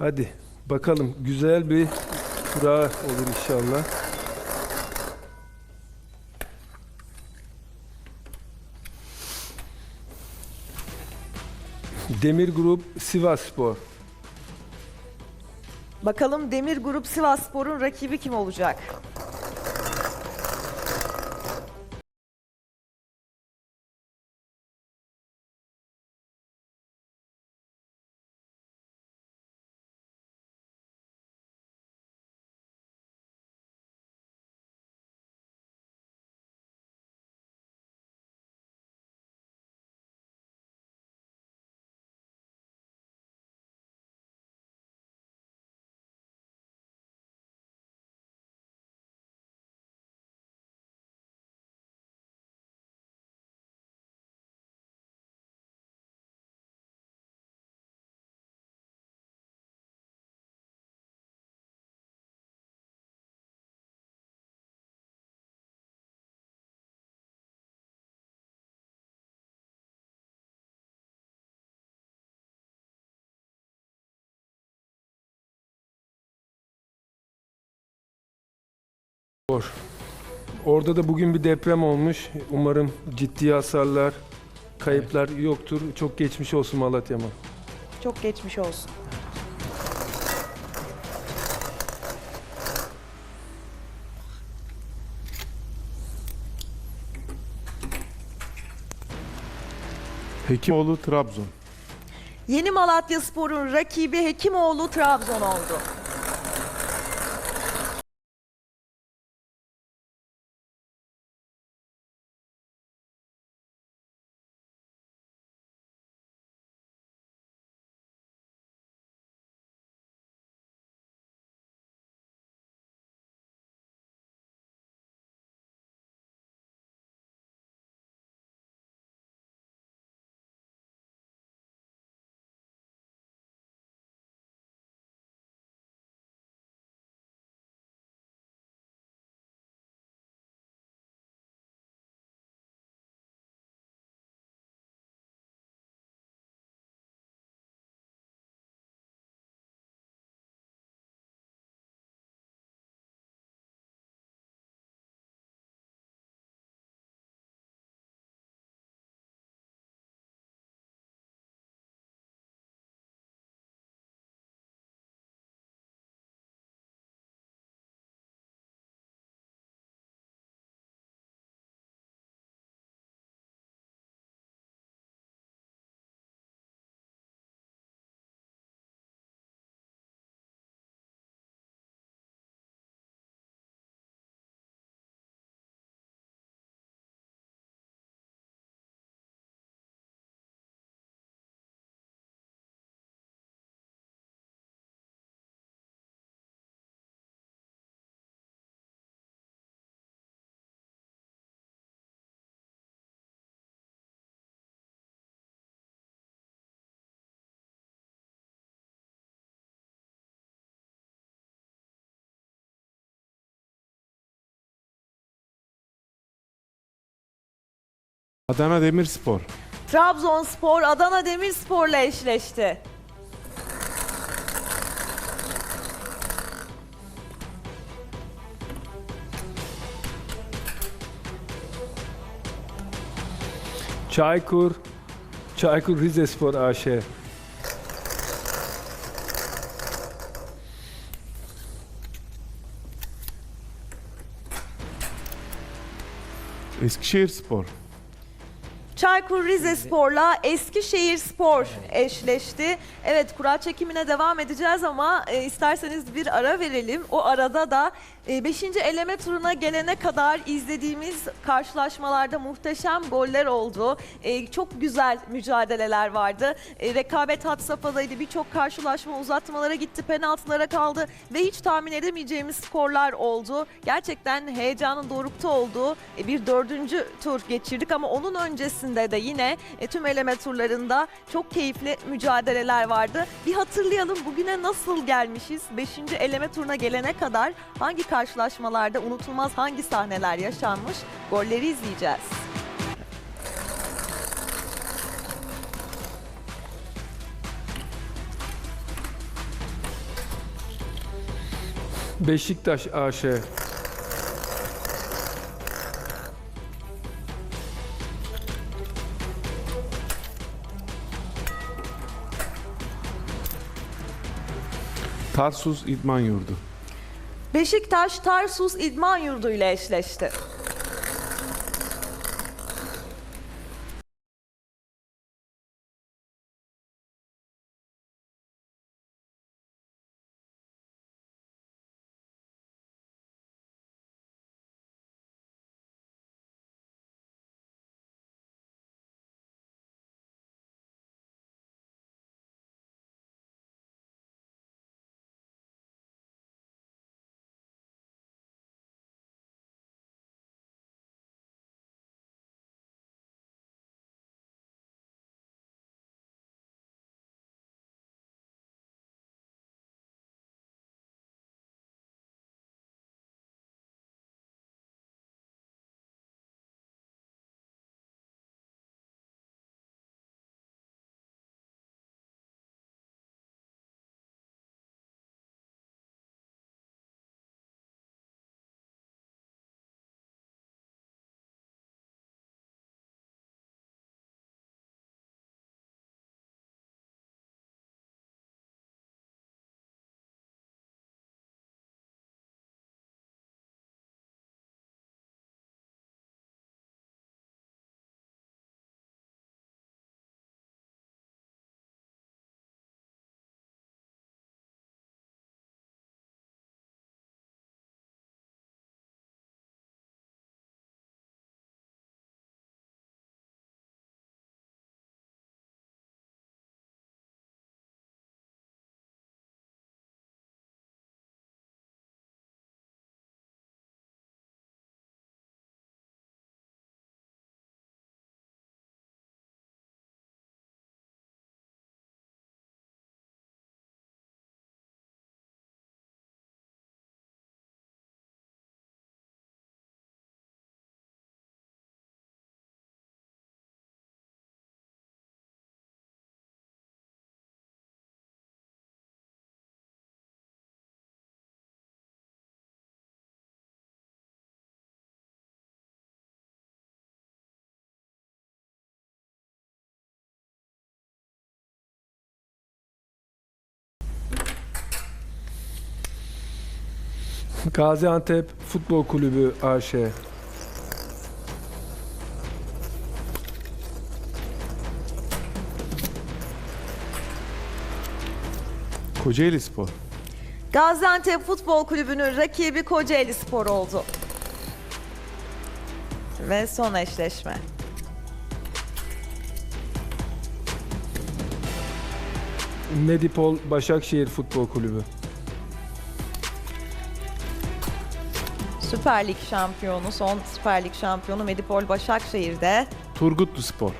Hadi bakalım güzel bir kura olur inşallah. Demir Grup Sivasspor. Bakalım Demir Grup Sivasspor'un rakibi kim olacak? Spor. Orada da bugün bir deprem olmuş. Umarım ciddi hasarlar, kayıplar yoktur. Çok geçmiş olsun Malatya'ma. Çok geçmiş olsun. Hekimoğlu Trabzon. Yeni Malatya Spor'un rakibi Hekimoğlu Trabzon oldu. Adana Demirspor. Trabzonspor Adana Demirspor'la eşleşti. Çaykur, Çaykur Rizespor AŞ. Eskişehirspor. Çaykur Rizespor'la Eskişehir Spor eşleşti. Evet kura çekimine devam edeceğiz ama e, isterseniz bir ara verelim. O arada da 5. eleme turuna gelene kadar izlediğimiz karşılaşmalarda muhteşem goller oldu. E, çok güzel mücadeleler vardı. E, rekabet had safhadaydı. Birçok karşılaşma uzatmalara gitti, penaltılara kaldı ve hiç tahmin edemeyeceğimiz skorlar oldu. Gerçekten heyecanın dorukta olduğu e, bir dördüncü tur geçirdik ama onun öncesinde de yine e, tüm eleme turlarında çok keyifli mücadeleler vardı. Bir hatırlayalım bugüne nasıl gelmişiz? 5. eleme turuna gelene kadar hangi karşılaşmalarda unutulmaz hangi sahneler yaşanmış? Golleri izleyeceğiz. Beşiktaş AŞ. Tarsus İdman Yurdu. Beşiktaş Tarsus İdman Yurdu ile eşleşti. Gaziantep Futbol Kulübü AŞ. Kocaeli Spor. Gaziantep Futbol Kulübü'nün rakibi Kocaeli Spor oldu. Ve son eşleşme. Medipol Başakşehir Futbol Kulübü. Süper Lig şampiyonu, son Süper Lig şampiyonu Medipol Başakşehir'de Turgutlu Spor.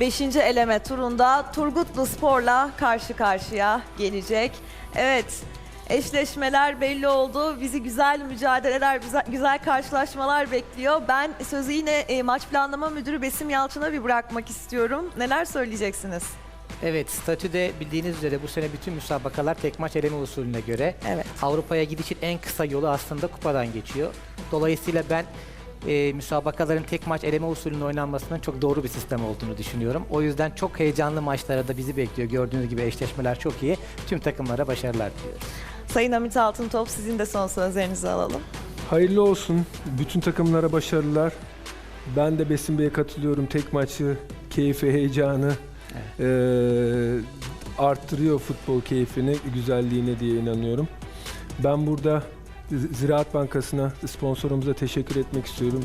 5. eleme turunda Turgutlu Spor'la karşı karşıya gelecek. Evet, eşleşmeler belli oldu. Bizi güzel mücadeleler, güzel, güzel karşılaşmalar bekliyor. Ben sözü yine e, maç planlama müdürü Besim Yalçın'a bir bırakmak istiyorum. Neler söyleyeceksiniz? Evet, statüde bildiğiniz üzere bu sene bütün müsabakalar tek maç eleme usulüne göre. Evet. Avrupa'ya gidişin en kısa yolu aslında kupadan geçiyor. Dolayısıyla ben e, müsabakaların tek maç eleme usulünün oynanmasının çok doğru bir sistem olduğunu düşünüyorum. O yüzden çok heyecanlı maçlara da bizi bekliyor. Gördüğünüz gibi eşleşmeler çok iyi. Tüm takımlara başarılar diliyorum. Sayın Hamit Altıntop sizin de son sözlerinizi alalım. Hayırlı olsun. Bütün takımlara başarılar. Ben de Besim Bey'e katılıyorum. Tek maçı, keyfi, heyecanı eee, arttırıyor futbol keyfini, güzelliğine diye inanıyorum. Ben burada Ziraat Bankası'na, sponsorumuza teşekkür etmek istiyorum.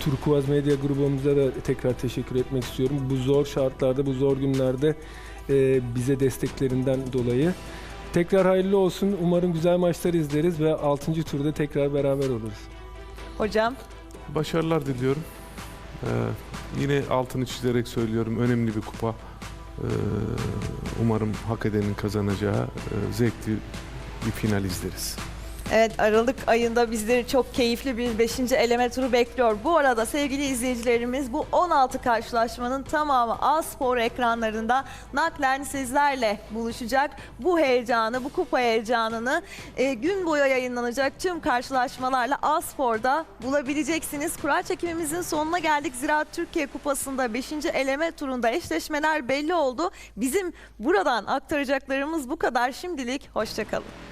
Turkuaz Medya grubumuza da tekrar teşekkür etmek istiyorum. Bu zor şartlarda, bu zor günlerde eee, bize desteklerinden dolayı. Tekrar hayırlı olsun. Umarım güzel maçlar izleriz ve 6. turda tekrar beraber oluruz. Hocam, Başarılar diliyorum. Ee, yine altını çizerek söylüyorum. Önemli bir kupa. Ee, umarım hak edenin kazanacağı e, zevkli bir final izleriz. Evet Aralık ayında bizleri çok keyifli bir 5. eleme turu bekliyor. Bu arada sevgili izleyicilerimiz bu 16 karşılaşmanın tamamı A-Spor ekranlarında naklen sizlerle buluşacak. Bu heyecanı, bu kupa heyecanını e, gün boyu yayınlanacak tüm karşılaşmalarla A-Spor'da bulabileceksiniz. Kura çekimimizin sonuna geldik. Ziraat Türkiye Kupası'nda 5. eleme turunda eşleşmeler belli oldu. Bizim buradan aktaracaklarımız bu kadar. Şimdilik hoşçakalın.